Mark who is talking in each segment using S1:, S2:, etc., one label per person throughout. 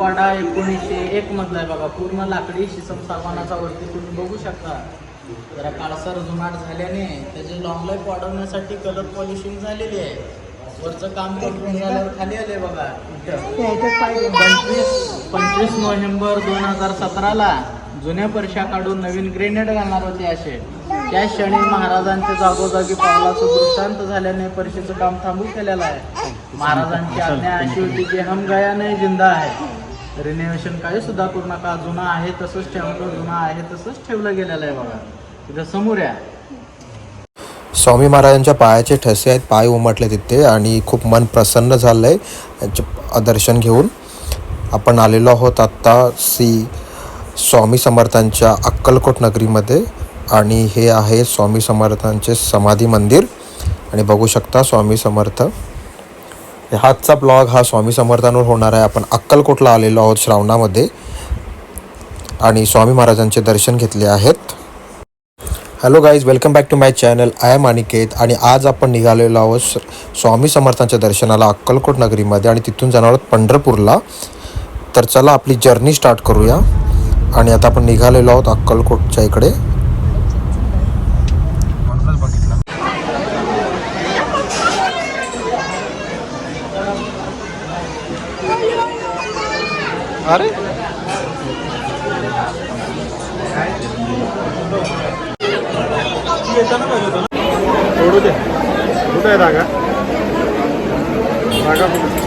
S1: वाडा एकोणीसशे एक मधला आहे बघा. पूर्ण लाकडी शिसम सागवानाचा वरती तुम्ही बघू शकता. जरा काळसर जुनाट झाल्याने त्याची लॉंग लाईफ वाढवण्यासाठी कलर पॉलिशिंग झालेली आहे. वरचं काम करून झाल्यावर खाली आले बघा. पंचवीस पंचवीस नोव्हेंबर दोन हजार सतराला जुन्या परशा काढून नवीन ग्रेनेड घालणार होते असे. त्या क्षणी महाराजांच्या जागोजागी पावलाचं दृष्टांत झाल्याने परीक्षेचं काम थांबू केलेलं आहे. महाराजांची आज्ञा अशी होती की हम गया नाही जिंदा आहे रिनोव्हेशन काही सुद्धा करू नका. जुना आहे तसंच ठेवलं जुना आहे तसंच ठेवलं गेलेलं आहे बघा. तिथं समोर या.
S2: स्वामी महाराजांच्या पायाचे ठसे आहेत पाय उमटले तिथे आणि खूप मन प्रसन्न झालं आहे दर्शन घेऊन आपण आलेलो आहोत आत्ता श्री स्वामी समर्थांच्या अक्कलकोट नगरीमध्ये आणि हे आहे स्वामी समर्थांचे समाधी मंदिर. आणि बघू शकता स्वामी समर्थ हातचा ब्लॉग हा स्वामी समर्थांवर होणार आहे. आपण अक्कलकोटला आलेलो आहोत श्रावणामध्ये. आणि स्वामी महाराजांचे दर्शन घेतले आहेत. Hello guys welcome back to my channel I am Aniket आणि आज आपण निघालेलो आहोत स्वामी समर्थांच्या दर्शनाला अक्कलकोट नगरीमध्ये आणि तिथून जाणार आहोत पंढरपूरला. तर चला आपली जर्नी स्टार्ट करूया. आणि आता आपण निघालेलो आहोत अक्कलकोटच्या इकडे. अरे.
S3: सोडू दे. कुठे आहे रागा रागा कुठे?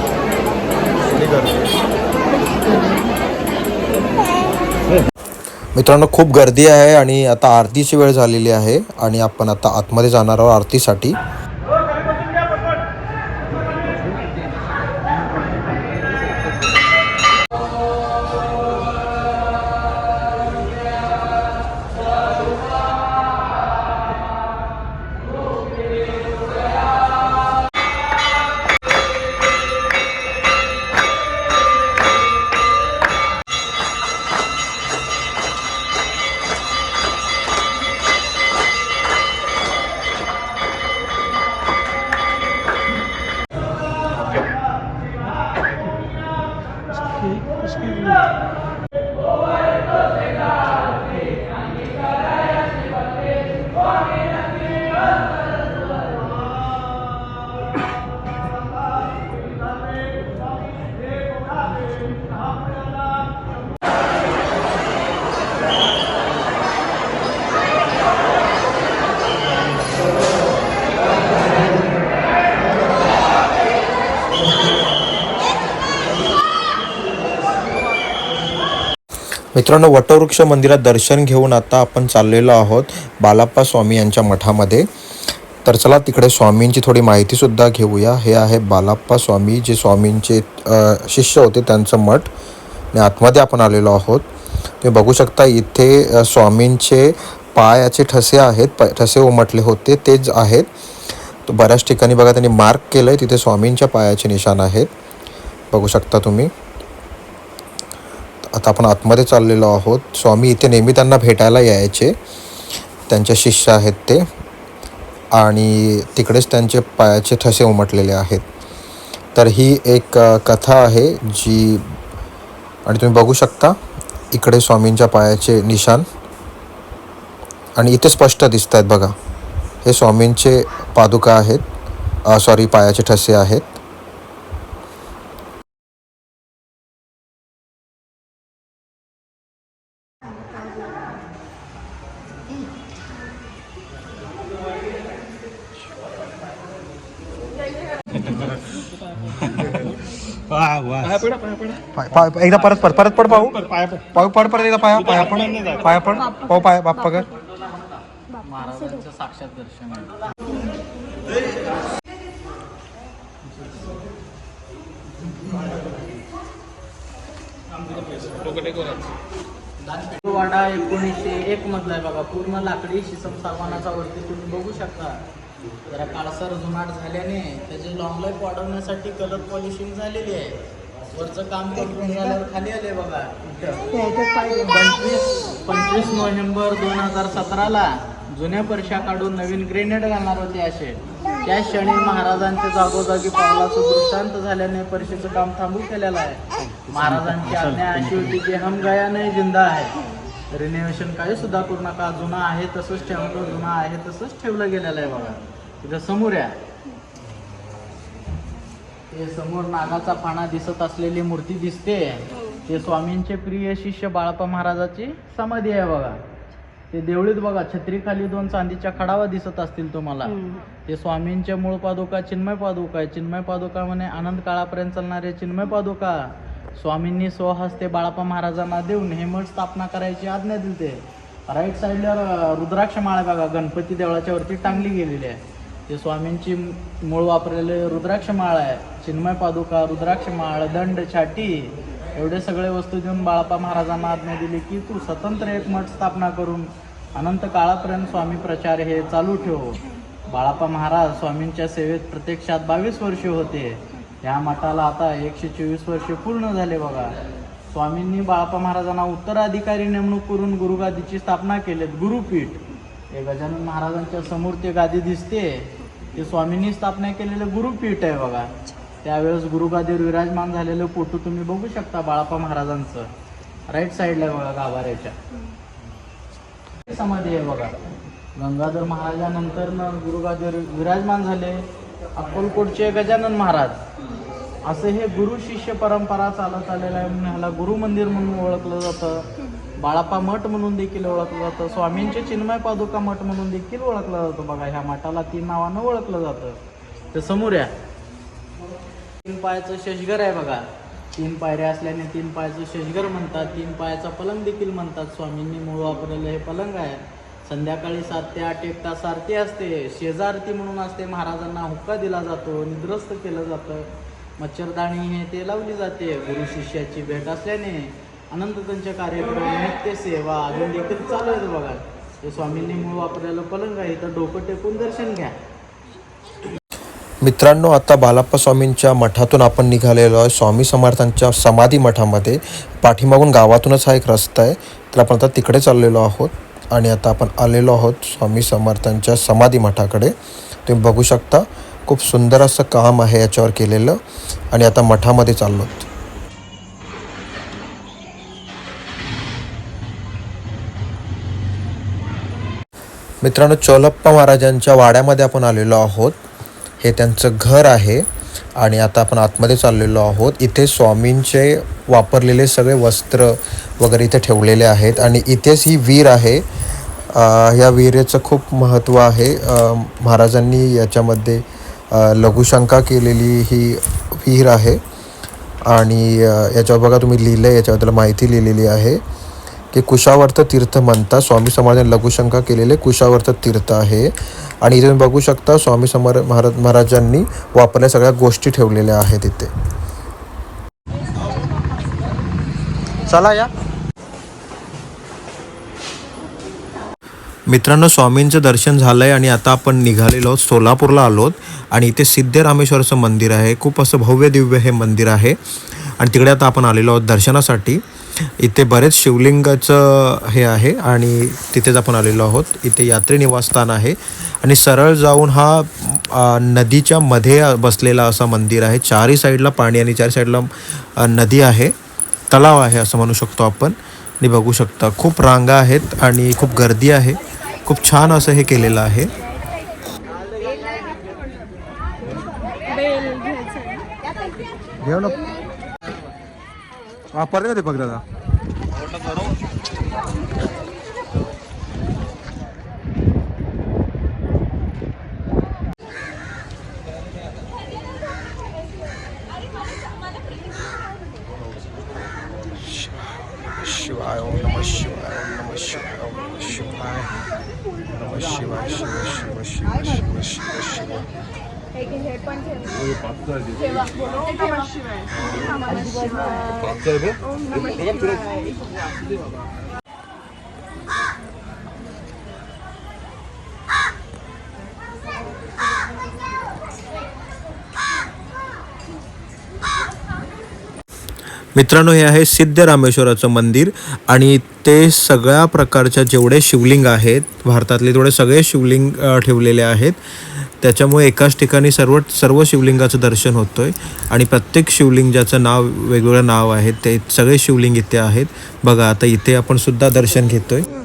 S2: मित्रांनो खूप गर्दी आहे आणि आता आरतीची वेळ झालेली आहे आणि आपण आता आतमध्ये जाणार आहोत आरतीसाठी. मित्रांनो वटवृक्ष मंदिरात दर्शन घेऊन आता आपण चाललेलो आहोत बालाप्पा स्वामी यांच्या मठामध्ये. तर चला तिकडे स्वामींची थोडी माहितीसुद्धा घेऊया. हे आहे बालाप्पा स्वामी जे स्वामींचे शिष्य होते त्यांचं मठ. आणि आतमध्ये आपण आलेलो आहोत. तुम्ही बघू शकता इथे स्वामींचे पायाचे ठसे आहेत प ठसे उमटले होते तेच आहेत. तर बऱ्याच ठिकाणी बघा त्यांनी मार्क केलं आहे तिथे स्वामींच्या पायाचे निशाण आहेत. बघू शकता तुम्ही. आता आपण आतमध्ये चाललेलो आहोत. स्वामी इथे नेहमी त्यांना भेटायला यायचे. त्यांचे शिष्य आहेत ते. आणि तिकडेच त्यांचे पायाचे ठसे उमटलेले आहेत. तर ही एक कथा आहे जी आणि तुम्ही बघू शकता इकडे स्वामींच्या पायाचे निशाण. आणि इथे स्पष्ट दिसत आहेत बघा. हे स्वामींचे पादुका आहेत. सॉरी पायाचे ठसे आहेत.
S3: पाय पडा पाय पडा
S4: पाय- पाय- एकदा परत पड परत पड पाहू.
S3: पाय पड
S4: पाहू पड परत एकदा पाया पाया पड. पाया पड. पाहू पाय बाप्पा कर
S1: महाराजांचं साक्षात दर्शन आहे. वाडा एकोणीसशे एक मधला आहे बघा. पूर्ण लाकडी शिसम सागवानाचा वरती तुम्ही बघू शकता. जरा काळसर जुनाट झाल्याने त्याचे लॉंग लाईफ वाढवण्यासाठी कलर पॉलिशिंग झालेली आहे. वरचं काम करून झाल्यावर खाली आले बघा. पंचवीस पंचवीस नोव्हेंबर दोन हजार सतराला जुन्या परशा काढून नवीन ग्रेनेड घालणार होते असे. त्या क्षणी महाराजांच्या जागोजागी पावलाचं दृष्टांत झाल्याने परशीचं काम थांबू केलेलं आहे. महाराजांची आज्ञा अशी होती की हम गया नाही जिंदा आहे रिनोव्हेशन काही सुद्धा करू नका. जुना आहे तसंच ठेवलं जुना आहे तसंच ठेवलं गेलेलं आहे बघा. इथं समोर आहे ते समोर नागाचा पाना दिसत असलेली मूर्ती दिसते. ते स्वामींचे प्रिय शिष्य बाळाप्पा महाराजाची समाधी आहे बघा. ते देवळीत बघा छत्रीखाली दोन चांदीच्या खडावा दिसत असतील तुम्हाला. ते स्वामींच्या मूळ पादुका चिन्मय पादुका आहे. चिन्मय पादुका म्हणे आनंद काळापर्यंत चालणारे चिन्मय पादुका. स्वामींनी स्वहस्ते बाळाप्पा महाराजांना देऊन हे मठ स्थापना करायची आज्ञा दिली राईट साईडला रुद्राक्ष माळ बघा गणपती देवळाच्या वरती टांगली गेलेली आहे. ते स्वामींची मूळ वापरलेले रुद्राक्ष माळ आहे चिन्मय पादुका रुद्राक्ष माळ दंड छाटी एवढे सगळे वस्तू देऊन बाळापा महाराजांना आज्ञा दिली की तू स्वतंत्र एक मठ स्थापना करून अनंत काळापर्यंत स्वामी प्रचार हे चालू ठेव. बाळापा महाराज स्वामींच्या सेवेत प्रत्यक्षात बावीस वर्षे होते. या मठाला आता एकशे चोवीस वर्षे पूर्ण झाले बघा. स्वामींनी बाळापा महाराजांना उत्तराधिकारी नेमणूक करून गुरुगादीची स्थापना केलीत गुरुपीठ. ते गजानन महाराजांच्या समोर ते गादी दिसते. ते स्वामींनी स्थापना केलेलं गुरुपीठ आहे बघा. त्यावेळेस गुरुगादीवर विराजमान झालेलं फोटो तुम्ही बघू शकता बाळापा महाराजांचं. राईट साईडला आहे बघा गाभाऱ्याच्या. समाधी आहे बघा. गंगाधर महाराजानंतर गुरुगादीवर विराजमान झाले. अक्कलकोटचे गजानन महाराज. असं हे गुरु शिष्य परंपरा चालत आलेलं आहे म्हणून ह्याला गुरु मंदिर म्हणून ओळखलं जातं. बाळापा मठ म्हणून देखील ओळखलं जातं. स्वामींचे चिन्मय पादुका मठ म्हणून देखील ओळखलं जातं बघा. ह्या मठाला तीन नावानं ओळखलं जातं. तर समोर या. तीन पायाचं शशगर आहे बघा. तीन पायऱ्या असल्याने तीन पायाचं शशगर म्हणतात. तीन पायाचा पलंग देखील म्हणतात स्वामींनी. मूळ वापरलेलं हे पलंग आहे. संध्याकाळी सात ते आठ एक तास आरती असते. शेजारती म्हणून असते. महाराजांना हुक्का दिला जातो. निद्रस्त केलं जातं. मच्छरदाणी हे ते लावली जाते. गुरु शिष्याची भेट असल्याने अनंत कार्यक्रम नित्य सेवा अजून देखील चालू आहेत बघा. ते स्वामींनी मूळ वापरलेलं पलंग आहे तर डोकं टेकून दर्शन घ्या.
S2: मित्रांनो आता बालाप्पा स्वामींच्या मठातून आपण निघालेलो आहे. स्वामी समर्थांच्या समाधी मठामध्ये पाठीमागून गावातूनच हा एक रस्ता आहे. तर आपण आता तिकडे चाललेलो आहोत. आणि आता आपण आलेलो आहोत स्वामी समर्थांच्या समाधी मठाकडे. तुम्ही बघू शकता खूप सुंदर असं काम आहे याच्यावर केलेलं. आणि आता मठामध्ये चाललो मित्रांनो चोलप्पा महाराजांच्या वाड्यामध्ये आपण आलेलो आहोत. हे त्यांचं घर आहे आणि आता आपण आतमध्ये चाललेलो आहोत. इथे स्वामींचे वापरलेले सगळे वस्त्र वगैरे इथे ठेवलेले आहेत आणि इथेच ही वीर आहे. ह्या वीरेचं खूप महत्त्व आहे. महाराजांनी याच्यामध्ये लघुशंका केलेली ही विहीर आहे. आणि याच्यावर बघा तुम्ही लिहिलं आहे याच्याबद्दल माहिती लिहिलेली आहे. की कुशावर्त तीर्थ म्हणतात. स्वामी समाजाने लघुशंका केलेले कुशावर्त तीर्थ आहे. आणि इथे तुम्ही बघू शकता स्वामी समर महाराज महाराजांनी वापरल्या सगळ्या गोष्टी ठेवलेल्या आहेत इथे.
S4: चला या.
S2: मित्रांनो स्वामींचं दर्शन झालंय आणि आता आपण निघालेलो आहोत सोलापूरला आलोत. आणि इथे सिद्धरामेश्वरचं मंदिर आहे. खूप असं भव्य दिव्य हे मंदिर आहे. आणि तिकडे आता आपण आलेलो आहोत दर्शनासाठी. इथे बरेच शिवलिंगाचं हे आहे आणि तिथेच आपण आलेलो आहोत. इथे यात्री निवासस्थान आहे. आणि सरळ जाऊन हा नदीच्या मध्ये बसलेला असा मंदिर आहे. चारही साईडला पाणी आणि चारही साईडला नदी आहे. तलाव आहे असं म्हणू शकतो आपण. आणि बघू शकता खूप रांगा आहेत आणि खूप गर्दी आहे. खूप छान असं हे केलेलं आहे.
S4: घेऊ ना. वापरले का ते दादा
S2: मित्रांनो हे आहे सिद्धरामेश्वराचं मंदिर आणि ते सगळ्या प्रकारच्या जेवढे शिवलिंग आहेत भारतातले तेवढे सगळे शिवलिंग ठेवलेले आहेत. त्याच्यामुळे एकाच ठिकाणी सर्व सर्व शिवलिंगाचं दर्शन होतं आहे आणि प्रत्येक शिवलिंग ज्याचं नाव वेगवेगळं नाव आहे ते सगळे शिवलिंग इथे आहेत. बघा आता इथे आपण सुद्धा दर्शन घेतो आहे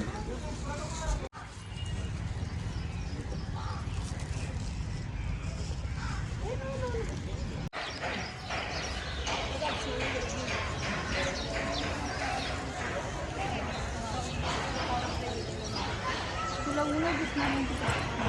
S2: Thank you.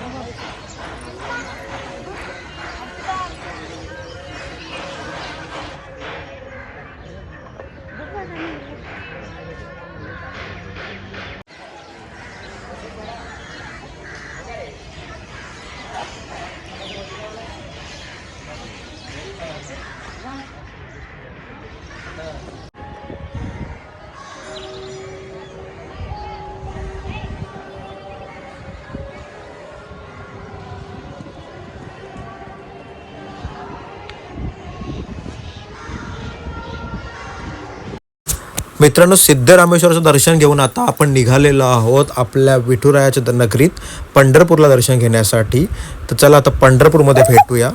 S2: मित्रांनो सिद्धरामेश्वराचं दर्शन घेऊन आता आपण निघालेलो आहोत आपल्या विठुरायाच्या द- नगरीत पंढरपूरला दर्शन घेण्यासाठी. तर चला आता पंढरपूरमध्ये भेटूया.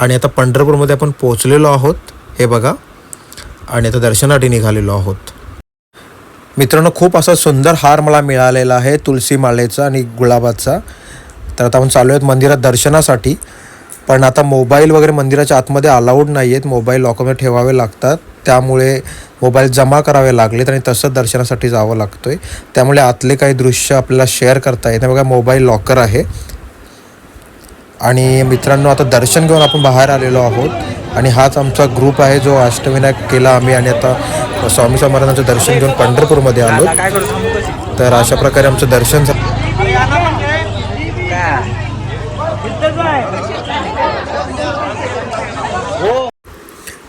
S2: आणि आता पंढरपूरमध्ये आपण पोहोचलेलो आहोत हे बघा. आणि आता दर्शनासाठी निघालेलो आहोत. मित्रांनो खूप असा सुंदर हार मला मिळालेला आहे तुलसी माळेचा आणि गुलाबाचा. तर आता आपण चालू आहेत मंदिरात दर्शनासाठी. पण आता मोबाईल वगैरे मंदिराच्या आतमध्ये अलाउड नाही आहेत मोबाईल लॉकरमध्ये ठेवावे लागतात. त्यामुळे मोबाईल जमा करावे लागलेत आणि तसंच दर्शनासाठी जावं लागतं आहे त्यामुळे आतले काही दृश्य आपल्याला शेअर करता येत नाही. बघा मोबाईल लॉकर आहे. आणि मित्रांनो आता दर्शन घेऊन आपण बाहेर आलेलो आहोत. आणि हाच आमचा ग्रुप आहे जो अष्टविनायक केला आम्ही. आणि आता स्वामी समर्थांचं दर्शन घेऊन पंढरपूरमध्ये आलो. तर अशा प्रकारे आमचं दर्शन झालं.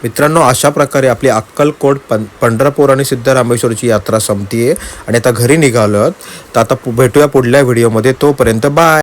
S2: मित्रांनो अशा प्रकारे आपली अक्कलकोट पं पंढरपूर आणि सिद्धरामेश्वरची यात्रा संपतीये. आणि आता घरी निघालो आहोत तर आता भेटूया पुढल्या व्हिडिओमध्ये. तोपर्यंत बाय!